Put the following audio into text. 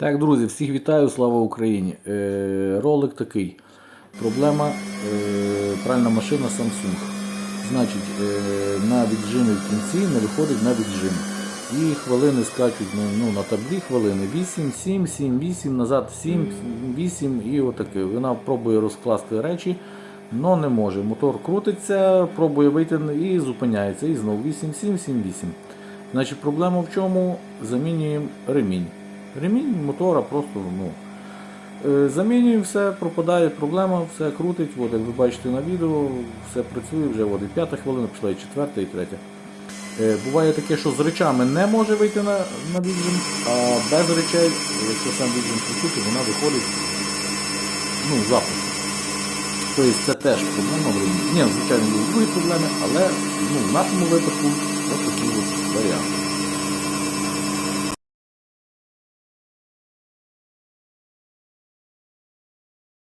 Так, друзі, всіх вітаю, слава Україні. Е, ролик такий. Проблема е, пральна машина Samsung. Значить, е, на віджимі в кінці не виходить на віджим. І хвилини скачуть ну, ну, на таблі хвилини 8, 7, 7, 8, назад 7, 8 і отаке. Вона пробує розкласти речі, але не може. Мотор крутиться, пробує вийти і зупиняється. І знову 8, 7, 7, 8. Значить, проблема в чому? Замінюємо ремінь. Ремінь мотора просто ну, е, замінюємо все, пропадає проблема, все крутить. От, як ви бачите на відео, все працює вже. От, і п'ята хвилина пішла, і четверта, і третя. Е, Буває таке, що з речами не може вийти на, на віджим, а без речей, якщо сам віджим присутній, вона виходить ну, запуск. Тобто це теж проблема. Ні, звичайно, другі проблеми, але ну, в нашому випадку ось такий варіант.